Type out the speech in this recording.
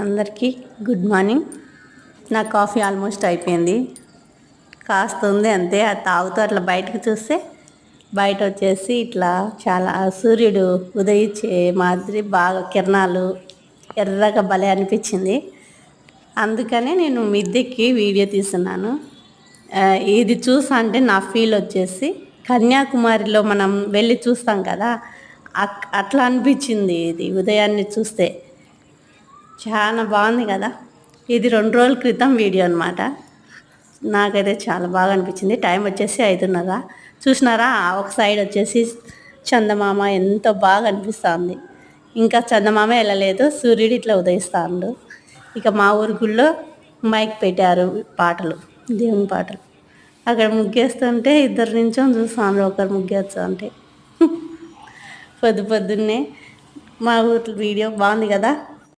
అందరికీ good morning. నా coffee almost అయిపోయింది. కాస్త ఉంది అంతే అది తాగుతూ అట్లా బయటకు చూస్తే బయట వచ్చేసి ఇట్లా చాలా సూర్యుడు ఉదయించే మాదిరి బాగా కిరణాలు ఎర్రగా భలే అనిపించింది. అందుకనే నేను మిద్దెకి వీడియో తీస్తున్నాను. ఇది చూసా అంటే నా ఫీల్ వచ్చేసి కన్యాకుమారిలో మనం వెళ్ళి చూస్తాం కదా అట్లా అనిపించింది ఇది ఉదయాన్నే చూస్తే. చాలా బాగుంది కదా. ఇది రెండు రోజుల క్రితం వీడియో అనమాట నాకైతే చాలా బాగా అనిపించింది. టైం వచ్చేసి ఐదున్నర. చూసినారా? ఒక సైడ్ వచ్చేసి చందమామ ఎంతో బాగా అనిపిస్తుంది. ఇంకా చందమామ వెళ్ళలేదు. సూర్యుడు ఇట్లా ఉదయిస్తాడు. ఇక మా ఊరి గుళ్ళో మైక్ పెట్టారు పాటలు దేవుని పాటలు. అక్కడ ముగ్గేస్తుంటే ఇద్దరు నుంచో చూస్తాను ఒకరు ముగ్గేస్తుంటే. పొద్దు పొద్దున్నే మా ఊర్లో వీడియో బాగుంది కదా.